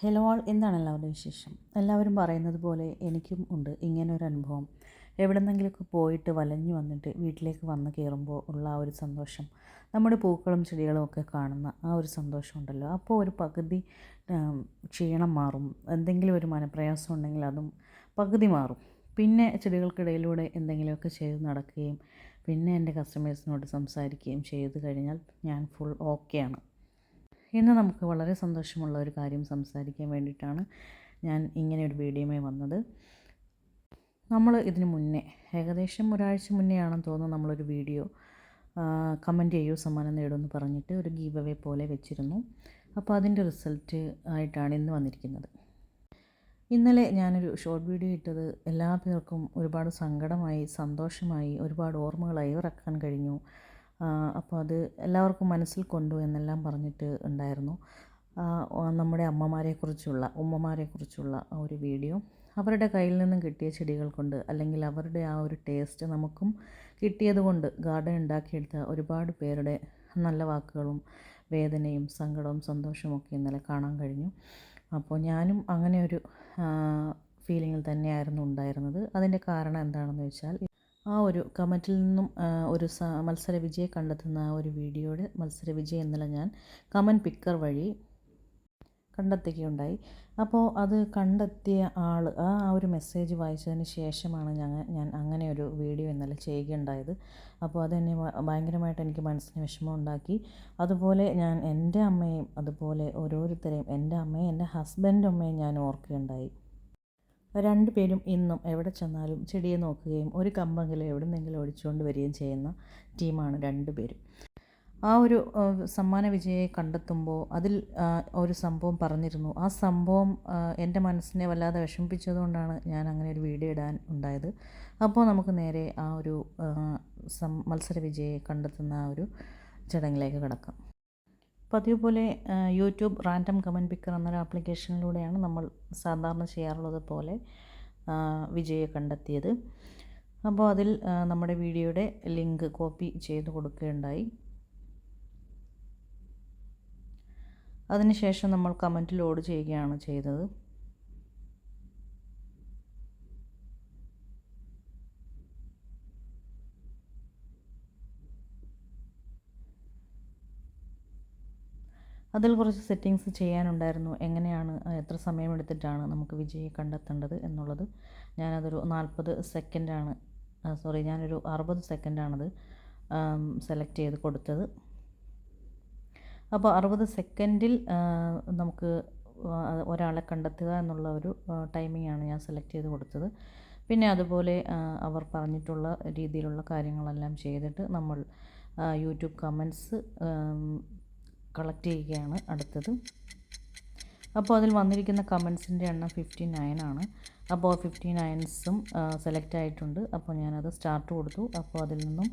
Hello ആൾ എന്താണ് എല്ലാവരുടെയും വിശേഷം? എല്ലാവരും പറയുന്നത് പോലെ എനിക്കും ഉണ്ട്. ഇങ്ങനെ ഒരു അനുഭവം. എവിടെന്നെങ്കിലുമൊക്കെ പോയിട്ട് വലഞ്ഞു വന്നിട്ട് വീട്ടിലേക്ക് വന്ന് കയറുമ്പോൾ ഉള്ള ആ ഒരു സന്തോഷം. നമ്മുടെ പൂക്കളും ചെടികളും ഒക്കെ കാണുന്ന ആ ഒരു സന്തോഷം ഉണ്ടല്ലോ. അപ്പോൾ ഒരു പകുതി ക്ഷീണം മാറും. എന്തെങ്കിലും ഒരു മനപ്രയാസം ഉണ്ടെങ്കിൽ അതും പകുതി മാറും. പിന്നെ ചെടികൾക്കിടയിലൂടെ എന്തെങ്കിലുമൊക്കെ ചെയ്ത് നടക്കുകയും പിന്നെ എന്റെ കസ്റ്റമേഴ്സിനോട് സംസാരിക്കുകയും ചെയ്ത് കഴിഞ്ഞാൽ ഞാൻ ഫുൾ ഓക്കെയാണ് ഇന്ന് നമുക്ക് വളരെ സന്തോഷമുള്ള ഒരു കാര്യം സംസാരിക്കാൻ വേണ്ടിയിട്ടാണ് ഞാൻ ഇങ്ങനെ ഒരു വീഡിയോയുമായി വന്നത്. നമ്മൾ ഇതിന് മുന്നേ ഏകദേശം ഒരാഴ്ച മുന്നേ ആണെന്ന് തോന്നുന്നു നമ്മളൊരു വീഡിയോ കമന്റ് ചെയ്യൂ സമ്മാനം നേടുമെന്ന് പറഞ്ഞിട്ട് ഒരു ഗീവ് അവേ പോലെ വെച്ചിരുന്നു. അപ്പോൾ അതിന്റെ റിസൾട്ട് ആയിട്ടാണ് ഇന്ന് വന്നിരിക്കുന്നത്. ഇന്നലെ ഞാനൊരു ഷോർട്ട് വീഡിയോ ഇട്ടത് എല്ലാ പേർക്കും ഒരുപാട് സങ്കടമായി സന്തോഷമായി ഒരുപാട് ഓർമ്മകളായി ഇറക്കാൻ കഴിഞ്ഞു. അപ്പോൾ അത് എല്ലാവർക്കും മനസ്സിൽ കൊണ്ടു എന്നെല്ലാം പറഞ്ഞിട്ട് ഉണ്ടായിരുന്നു. നമ്മുടെ അമ്മമാരെക്കുറിച്ചുള്ള ഉമ്മമാരെക്കുറിച്ചുള്ള ആ ഒരു വീഡിയോ. അവരുടെ കയ്യിൽ നിന്നും കിട്ടിയ ചെടികൾ കൊണ്ട് അല്ലെങ്കിൽ അവരുടെ ആ ഒരു ടേസ്റ്റ് നമുക്കും കിട്ടിയത് കൊണ്ട് ഗാർഡൻ ഉണ്ടാക്കിയെടുത്ത ഒരുപാട് പേരുടെ നല്ല വാക്കുകളും വേദനയും സങ്കടവും സന്തോഷവും ഒക്കെ ഇന്നലെ കാണാൻ കഴിഞ്ഞു. അപ്പോൾ ഞാനും അങ്ങനെ ഒരു ഫീലിങ്ങിൽ തന്നെയായിരുന്നു ഉണ്ടായിരുന്നത്. അതിന്റെ കാരണം എന്താണെന്ന് വെച്ചാൽ ആ ഒരു കമന്റിൽ നിന്നും ഒരു മത്സര വിജയെ കണ്ടെത്തുന്ന ആ ഒരു വീഡിയോയുടെ മത്സര വിജയം ഇന്നലെ ഞാൻ കമന്റ് പിക്കർ വഴി കണ്ടെത്തുകയുണ്ടായി. അപ്പോൾ അത് കണ്ടെത്തിയ ആൾ ആ ഒരു മെസ്സേജ് വായിച്ചതിന് ശേഷമാണ് ഞങ്ങൾ ഞാൻ അങ്ങനെ ഒരു വീഡിയോ ഇന്നലെ ചെയ്യുകയുണ്ടായത്. അപ്പോൾ അതെന്നെ ഭയങ്കരമായിട്ട് എനിക്ക് മനസ്സിന് വിഷമം ഉണ്ടാക്കി. അതുപോലെ ഞാൻ എന്റെ അമ്മയും അതുപോലെ ഓരോരുത്തരെയും എന്റെ അമ്മയും എന്റെ ഹസ്ബൻഡ് അമ്മയും ഞാൻ ഓർക്കുകയുണ്ടായി. രണ്ടുപേരും ഇന്നും എവിടെ ചെന്നാലും ചെടിയെ നോക്കുകയും ഒരു കമ്പെങ്കിലും എവിടുന്നെങ്കിലും ഒടിച്ചുകൊണ്ട് വരികയും ചെയ്യുന്ന ടീമാണ് രണ്ടുപേരും ആ ഒരു സമ്മാന വിജയെ കണ്ടെത്തുമ്പോൾ അതിൽ ഒരു സംഭവം പറഞ്ഞിരുന്നു. ആ സംഭവം എന്റെ മനസ്സിനെ വല്ലാതെ വിഷമിപ്പിച്ചതുകൊണ്ടാണ് ഞാൻ അങ്ങനെ ഒരു വീഡിയോ ഇടാൻ ഉണ്ടായത്. അപ്പോൾ നമുക്ക് നേരെ ആ ഒരു മത്സര വിജയെ കണ്ടെത്തുന്ന ആ ഒരു ചടങ്ങിലേക്ക് കടക്കാം. പതിവ് പോലെ യൂട്യൂബ് റാൻഡം കമന്റ് പിക്കർ എന്നൊരു ആപ്ലിക്കേഷനിലൂടെയാണ് നമ്മൾ സാധാരണ ചെയ്യാറുള്ളത് പോലെ വിജയെ കണ്ടെത്തിയത്. അപ്പോൾ അതിൽ നമ്മുടെ വീഡിയോയുടെ ലിങ്ക് കോപ്പി ചെയ്ത് കൊടുക്കുകയുണ്ടായി. അതിനുശേഷം നമ്മൾ കമന്റ് ലോഡ് ചെയ്യുകയാണ് ചെയ്തത്. അതിൽ കുറച്ച് സെറ്റിങ്സ് ചെയ്യാനുണ്ടായിരുന്നു. എങ്ങനെയാണ് എത്ര സമയമെടുത്തിട്ടാണ് നമുക്ക് വിജയി കണ്ടെത്തേണ്ടത് എന്നുള്ളത്. ഞാനതൊരു നാൽപ്പത് സെക്കൻഡാണ് സോറി ഞാനൊരു അറുപത് സെക്കൻഡാണത് സെലക്ട് ചെയ്ത് കൊടുത്തത്. അപ്പോൾ അറുപത് സെക്കൻഡിൽ നമുക്ക് ഒരാളെ കണ്ടെത്തുക എന്നുള്ള ഒരു ടൈമിങ്ങാണ് ഞാൻ സെലക്ട് ചെയ്ത് കൊടുത്തത്. പിന്നെ അതുപോലെ അവർ പറഞ്ഞിട്ടുള്ള രീതിയിലുള്ള കാര്യങ്ങളെല്ലാം ചെയ്തിട്ട് നമ്മൾ യൂട്യൂബ് കമൻസ് കളക്ട് ചെയ്യുകയാണ് അടുത്തത്. അപ്പോൾ അതിൽ വന്നിരിക്കുന്ന കമൻസിന്റെ എണ്ണം ഫിഫ്റ്റി നയൻ ആണ്. അപ്പോൾ ഫിഫ്റ്റി നയൻസും സെലക്ട് ആയിട്ടുണ്ട്. അപ്പോൾ ഞാനത് സ്റ്റാർട്ട് കൊടുത്തു. അപ്പോൾ അതിൽ നിന്നും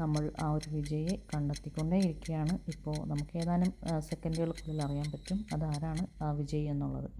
നമ്മൾ ആ ഒരു വിജയെ കണ്ടെത്തിക്കൊണ്ടേ ഇരിക്കുകയാണ് ഇപ്പോൾ നമുക്ക് ഏതാനും സെക്കൻഡുകൾക്കുള്ളിൽ അറിയാൻ പറ്റും. അതാരാണ് ആ വിജയ് എന്നുള്ളത്.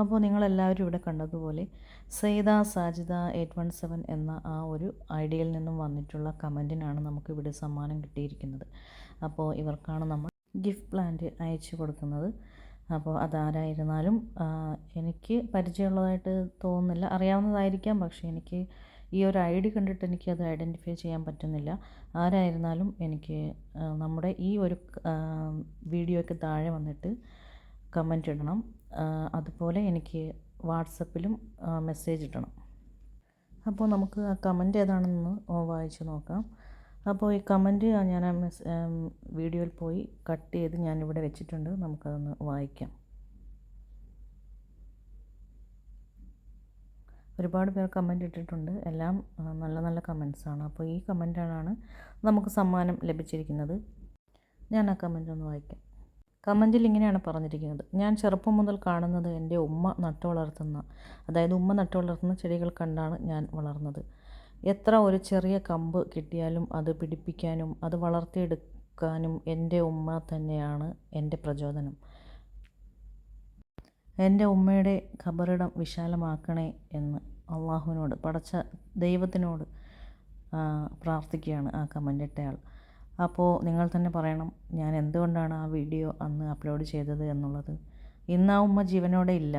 അപ്പോൾ നിങ്ങളെല്ലാവരും ഇവിടെ കണ്ടതുപോലെ Sayeda Sajida eight one seven എന്ന ആ ഒരു ഐഡിയയിൽ നിന്നും വന്നിട്ടുള്ള കമന്റിനാണ് നമുക്കിവിടെ സമ്മാനം കിട്ടിയിരിക്കുന്നത്. അപ്പോൾ ഇവർക്കാണ് നമ്മൾ ഗിഫ്റ്റ് പ്ലാന്റ് അയച്ചു കൊടുക്കുന്നത്. അപ്പോൾ അതാരായിരുന്നാലും എനിക്ക് പരിചയമുള്ളതായിട്ട് തോന്നുന്നില്ല. അറിയാവുന്നതായിരിക്കാം പക്ഷേ എനിക്ക് ഈ ഒരു ഐ ഡി കണ്ടിട്ട് എനിക്ക് അത് ഐഡന്റിഫൈ ചെയ്യാൻ പറ്റുന്നില്ല. ആരായിരുന്നാലും എനിക്ക് നമ്മുടെ ഈ ഒരു വീഡിയോയ്ക്ക് താഴെ വന്നിട്ട് കമന്റ് ഇടണം. അതുപോലെ എനിക്ക് വാട്സപ്പിലും മെസ്സേജ് ഇടണം. അപ്പോൾ നമുക്ക് ആ കമന്റ് ഏതാണെന്ന് വായിച്ച് നോക്കാം. അപ്പോൾ ഈ കമന്റ് ഞാൻ ആ മെസ് വീഡിയോയിൽ പോയി കട്ട് ചെയ്ത് ഞാനിവിടെ വെച്ചിട്ടുണ്ട്. നമുക്കതൊന്ന് വായിക്കാം. ഒരുപാട് പേർ കമന്റ് ഇട്ടിട്ടുണ്ട്. എല്ലാം നല്ല നല്ല കമൻസാണ് അപ്പോൾ ഈ കമന്റാണ് നമുക്ക് സമ്മാനം ലഭിച്ചിരിക്കുന്നത്. ഞാൻ ആ കമന്റ് ഒന്ന് വായിക്കാം. കമന്റിൽ ഇങ്ങനെയാണ് പറഞ്ഞിരിക്കുന്നത്. ഞാൻ ചെറുപ്പം മുതൽ കാണുന്നത് എന്റെ ഉമ്മ നട്ടു വളർത്തുന്ന അതായത് ഉമ്മ നട്ടു വളർത്തുന്ന ചെടികൾ കണ്ടാണ് ഞാൻ വളർന്നത്. എത്ര ഒരു ചെറിയ കമ്പ് കിട്ടിയാലും അത് പിടിപ്പിക്കാനും അത് വളർത്തിയെടുക്കാനും എന്റെ ഉമ്മ തന്നെയാണ് എന്റെ പ്രചോദനം. എന്റെ ഉമ്മയുടെ ഖബറിടം വിശാലമാക്കണേ എന്ന് അള്ളാഹുവിനോട് പടച്ച ദൈവത്തിനോട് പ്രാർത്ഥിക്കുകയാണ് ആ കമന്റ് ഇട്ടയാൾ അപ്പോൾ നിങ്ങൾ തന്നെ പറയണം ഞാൻ എന്തുകൊണ്ടാണ് ആ വീഡിയോ അന്ന് അപ്ലോഡ് ചെയ്തത് എന്നുള്ളത്? ഇന്ന് ആ ഉമ്മ ജീവനോടെ ഇല്ല.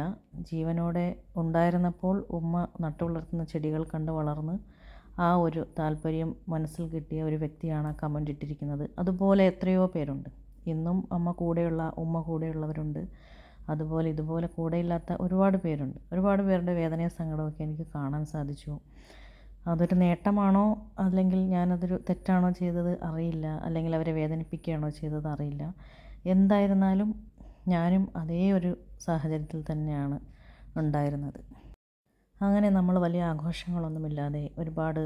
ജീവനോടെ ഉണ്ടായിരുന്നപ്പോൾ ഉമ്മ നട്ടുവളർത്തുന്ന ചെടികൾ കണ്ട് വളർന്ന് ആ ഒരു താല്പര്യം മനസ്സിൽ കിട്ടിയ ഒരു വ്യക്തിയാണ് ആ കമന്റ് ഇട്ടിരിക്കുന്നത്. അതുപോലെ എത്രയോ പേരുണ്ട്. ഇന്നും അമ്മ കൂടെയുള്ള ഉമ്മ കൂടെയുള്ളവരുണ്ട്. അതുപോലെ ഇതുപോലെ കൂടെയില്ലാത്ത ഒരുപാട് പേരുണ്ട്. ഒരുപാട് പേരുടെ വേദനയും സങ്കടമൊക്കെ എനിക്ക് കാണാൻ സാധിച്ചു. അതൊരു നേട്ടമാണോ? അല്ലെങ്കിൽ ഞാനതൊരു തെറ്റാണോ ചെയ്തത് അറിയില്ല. അല്ലെങ്കിൽ അവരെ വേദനിപ്പിക്കുകയാണോ ചെയ്തത് അറിയില്ല. എന്തായിരുന്നാലും ഞാനും അതേ ഒരു സാഹചര്യത്തിൽ തന്നെയാണ് ഉണ്ടായിരുന്നത്. അങ്ങനെ നമ്മൾ വലിയ ആഘോഷങ്ങളൊന്നുമില്ലാതെ ഒരുപാട്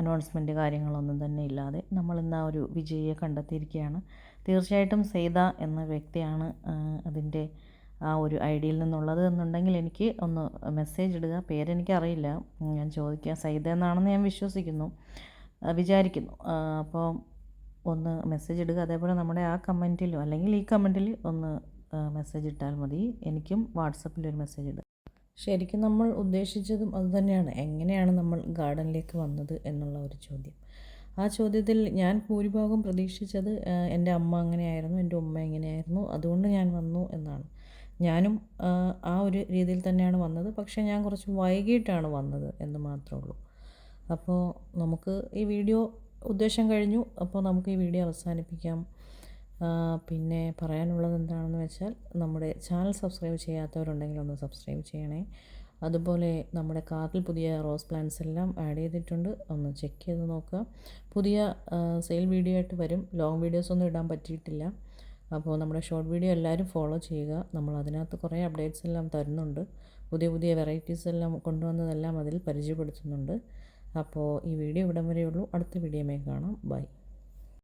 അനൗൺസ്മെന്റ് കാര്യങ്ങളൊന്നും തന്നെ ഇല്ലാതെ നമ്മൾ ഇന്ന് ആ ഒരു വിജയിയെ കണ്ടെത്തിയിരിക്കുകയാണ്. തീർച്ചയായിട്ടും സെയ്ത എന്ന വ്യക്തിയാണ് അതിന്റെ ആ ഒരു ഐ ഡിയിൽ നിന്നുള്ളത് എന്നുണ്ടെങ്കിൽ എനിക്ക് ഒന്ന് മെസ്സേജ് ഇടുക. പേരെനിക്കറിയില്ല. ഞാൻ ചോദിക്കുക സൈദ എന്നാണെന്ന് ഞാൻ വിശ്വസിക്കുന്നു. വിചാരിക്കുന്നു. അപ്പോൾ ഒന്ന് മെസ്സേജ് ഇടുക. അതേപോലെ നമ്മുടെ ആ കമന്റിലും അല്ലെങ്കിൽ ഈ കമന്റിൽ ഒന്ന് മെസ്സേജ് ഇട്ടാൽ മതി. എനിക്കും വാട്സപ്പിൽ ഒരു മെസ്സേജ് ഇടുക. ശരിക്കും നമ്മൾ ഉദ്ദേശിച്ചതും അതുതന്നെയാണ് എങ്ങനെയാണ് നമ്മൾ ഗാർഡനിലേക്ക് വന്നത് എന്നുള്ള ഒരു ചോദ്യം. ആ ചോദ്യത്തിൽ ഞാൻ ഭൂരിഭാഗം പ്രതീക്ഷിച്ചത് എന്റെ അമ്മ അങ്ങനെയായിരുന്നു എന്റെ ഉമ്മ എങ്ങനെയായിരുന്നു അതുകൊണ്ട് ഞാൻ വന്നു എന്നാണ്. ഞാനും ആ, ഒരു രീതിയിൽ തന്നെയാണ് വന്നത്. പക്ഷേ ഞാൻ കുറച്ച് വൈകിട്ടാണ് വന്നത് എന്ന് മാത്രമേ ഉള്ളൂ. അപ്പോൾ നമുക്ക് ഈ വീഡിയോ ഉദ്ദേശം കഴിഞ്ഞു. അപ്പോൾ നമുക്ക് ഈ വീഡിയോ അവസാനിപ്പിക്കാം. പിന്നെ പറയാനുള്ളത് എന്താണെന്ന് വെച്ചാൽ നമ്മുടെ ചാനൽ സബ്സ്ക്രൈബ് ചെയ്യാത്തവരുണ്ടെങ്കിൽ ഒന്ന് സബ്സ്ക്രൈബ് ചെയ്യണേ. അതുപോലെ നമ്മുടെ കാർട്ടിൽ പുതിയ റോസ് പ്ലാന്റ്സ് എല്ലാം ആഡ് ചെയ്തിട്ടുണ്ട്. ഒന്ന് ചെക്ക് ചെയ്ത് നോക്കുക. പുതിയ സെയിൽ വീഡിയോ ആയിട്ട് വരും. ലോങ് വീഡിയോസ് ഒന്നും ഇടാൻ പറ്റിയിട്ടില്ല. അപ്പോൾ നമ്മുടെ ഷോർട്ട് വീഡിയോ എല്ലാവരും ഫോളോ ചെയ്യുക. നമ്മൾ അതിനകത്ത് കുറേ അപ്ഡേറ്റ്സ് എല്ലാം തരുന്നുണ്ട്. പുതിയ പുതിയ വെറൈറ്റീസ് എല്ലാം കൊണ്ടുവന്നതെല്ലാം അതിൽ പരിചയപ്പെടുത്തുന്നുണ്ട്. അപ്പോൾ ഈ വീഡിയോ ഇവിടം വരെയുള്ളൂ. അടുത്ത വീഡിയോമേ കാണാം. ബൈ.